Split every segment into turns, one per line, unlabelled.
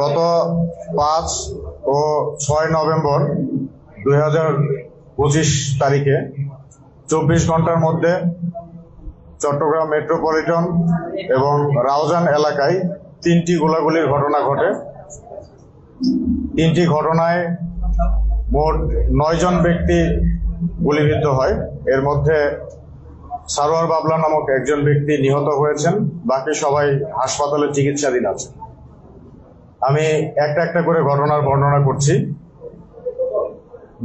গত পাঁচ ও ছয় নভেম্বর দুই হাজার পঁচিশ তারিখে চব্বিশ ঘণ্টার মধ্যে চট্টগ্রাম মেট্রোপলিটন এবং রাউজান এলাকায় তিনটি গোলাগুলির ঘটনা ঘটে। তিনটি ঘটনায় মোট নয়জন ব্যক্তি গুলিবিদ্ধ হয়। এর মধ্যে সারোয়ার বাবলা নামক একজন ব্যক্তি নিহত হয়েছেন। বাকি সবাই হাসপাতালে চিকিৎসাধীন আছে আমি একটা একটা করে ঘটনার বর্ণনা করছি।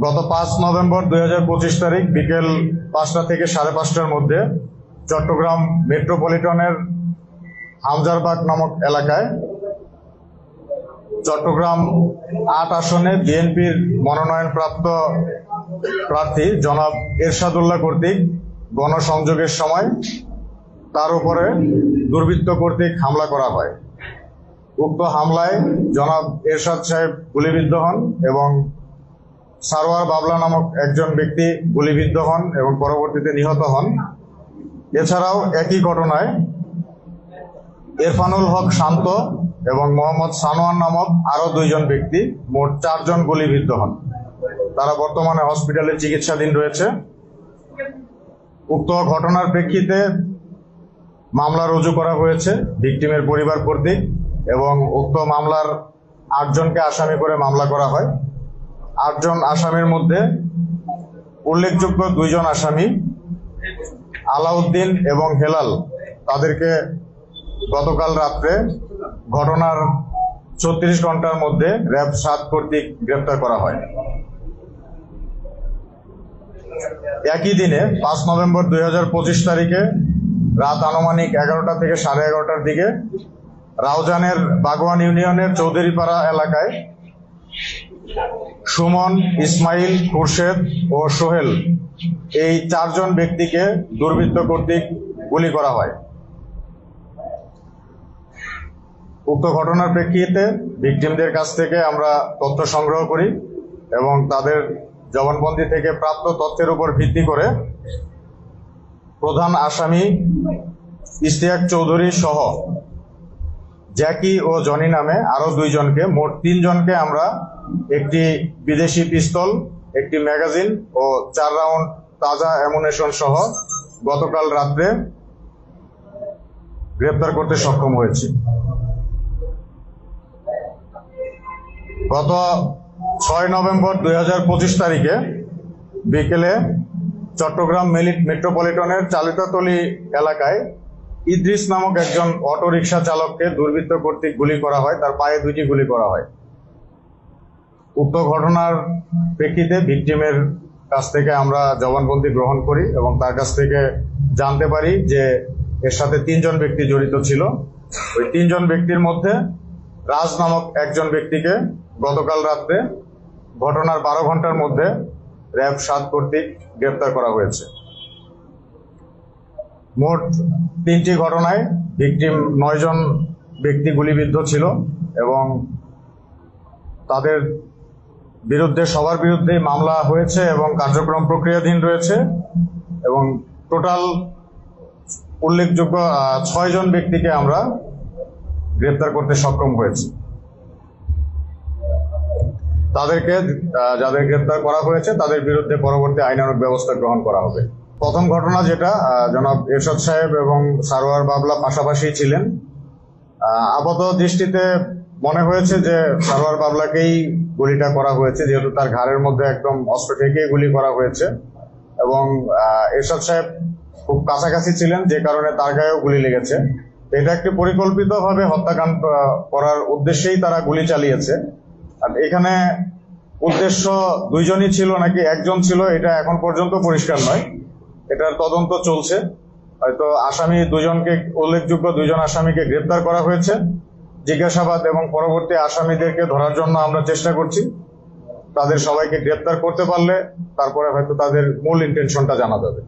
গত পাঁচ নভেম্বর দু হাজার পঁচিশ তারিখ বিকেল পাঁচটা থেকে সাড়ে পাঁচটার মধ্যে চট্টগ্রাম মেট্রোপলিটনের হামজারবাগ নামক এলাকায় চট্টগ্রাম আট আসনে বিএনপির মনোনয়নপ্রাপ্ত প্রার্থী জনাব এরশাদুল্লাহ কর্তৃক গণসংযোগের সময় তার উপরে দুর্বৃত্ত কর্তৃক হামলা করা হয়। উক্ত হামলায় জনাব এরশাদ সাহেব গুলিবিদ্ধ হন এবং সারোয়ার বাবলা নামক একজন ব্যক্তি গুলিবিদ্ধ হন এবং পরবর্তীতে নিহত হন। এছাড়াও একই ঘটনায় ইরফানুল হক শান্ত এবং মোহাম্মদ সানোয়ার নামক আরও দুইজন ব্যক্তি, মোট চারজন গুলিবিদ্ধ হন। তারা বর্তমানে হসপিটালে চিকিৎসাধীন রয়েছে। উক্ত ঘটনার প্রেক্ষিতে মামলা রুজু করা হয়েছে, ভিকটিমের পরিবার কর্তৃক। এবং উক্ত মামলার আটজনকে আসামি করে মামলা করা হয়। আটজন আসামির মধ্যে উল্লেখযোগ্য দুইজন আসামি, আলাউদ্দিন এবং হেলাল, তাদেরকে গতকাল রাত্রে ঘটনার ছত্রিশ ঘণ্টার মধ্যে র্যাব সাত কর্তৃক গ্রেপ্তার করা হয়। একই দিনে পাঁচ নভেম্বর দুই হাজার পঁচিশ তারিখে রাত আনুমানিক এগারোটা থেকে সাড়ে এগারোটার দিকে রাউজানের বাগওয়ান ইউনিয়নের চৌধুরীপাড়া এলাকায় সুমন, ইসমাইল, খুরশেদ ও সোহেল এই চারজন ব্যক্তিকে দুর্বৃত্ত কর্তৃক গুলি করা হয়। উক্ত ঘটনার প্রেক্ষিতে ভিকটিমদের কাছ থেকে আমরা তথ্য সংগ্রহ করি এবং তাদের জবানবন্দি থেকে প্রাপ্ত তথ্যের উপর ভিত্তি করে প্রধান আসামি ইশতিয়াক চৌধুরী সহ জ্যাকি ও জনি নামে আরও দুইজনকে, মোট তিনজনকে আমরা একটি বিদেশি পিস্তল, একটি ম্যাগাজিন ও চার রাউন্ড তাজা অ্যামুনেশন সহ গতকাল রাত্রে গ্রেপ্তার করতে সক্ষম হয়েছি। গত ছয় নভেম্বর দুই হাজার পঁচিশ তারিখে বিকেলে চট্টগ্রাম মেট্রোপলিটনের চালিতাতলি এলাকায় ইদ্রিস নামক একজন অটো রিক্সা চালককে দুর্বৃত্ত কর্তৃক গুলি করা হয়, তার পায়ে দুইটি গুলি করা হয়। উক্ত ঘটনার প্রেক্ষিতে ভিকটিমের কাছ থেকে আমরা জবানবন্দি গ্রহণ করি এবং তার কাছ থেকে জানতে পারি যে এর সাথে তিনজন ব্যক্তি জড়িত ছিল। ওই তিনজন ব্যক্তির মধ্যে রাজ নামক একজন ব্যক্তিকে গতকাল রাত্রে ঘটনার বারো ঘণ্টার মধ্যে র্যাব সাত কর্তৃক গ্রেপ্তার করা হয়েছে। মোট তিনটি ঘটনায় ভিকটিম নয়জন ব্যক্তি গুলিবিদ্ধ ছিল এবং তাদের বিরুদ্ধে, সবার বিরুদ্ধেই মামলা হয়েছে এবং কার্যক্রম প্রক্রিয়াধীন রয়েছে এবং টোটাল উল্লেখযোগ্য ছয়জন ব্যক্তিকে আমরা গ্রেপ্তার করতে সক্ষম হয়েছি। তাদেরকে যাদের গ্রেপ্তার করা হয়েছে, তাদের বিরুদ্ধে পরবর্তী আইনানুগ ব্যবস্থা গ্রহণ করা হবে। প্রথম ঘটনা যেটা জনাব এরশাদ সাহেব এবং সারোয়ার বাবলা পাশাপাশি ছিলেন। আপাত দৃষ্টিতে মনে হয়েছে যে সারোয়ার বাবলাকেই গুলিটা করা হয়েছে, যেহেতু তার ঘাড়ের মধ্যে একদম অস্ত্র ঠেকিয়ে গুলি করা হয়েছে। এবং এরশাদ সাহেব খুব কাছাকাছি ছিলেন, যে কারণে তার গায়েও গুলি লেগেছে। এটা একটি পরিকল্পিতভাবে হত্যাকাণ্ড করার উদ্দেশ্যেই তারা গুলি চালিয়েছে। আর এখানে উদ্দেশ্য দুইজনই ছিল নাকি একজন ছিল, এটা এখন পর্যন্ত পরিষ্কার নয়। এটার তদন্ত চলছে। হয়তো আসামি দুজনকে, উল্লেখযোগ্য দুজন আসামিকে গ্রেপ্তার করা হয়েছে। জিজ্ঞাসাবাদ এবং পরবর্তী আসামিদেরকে ধরার জন্য আমরা চেষ্টা করছি। তাদের সবাইকে গ্রেপ্তার করতে পারলে, তারপরে হয়তো তাদের মূল ইন্টেনশনটা জানা যাবে।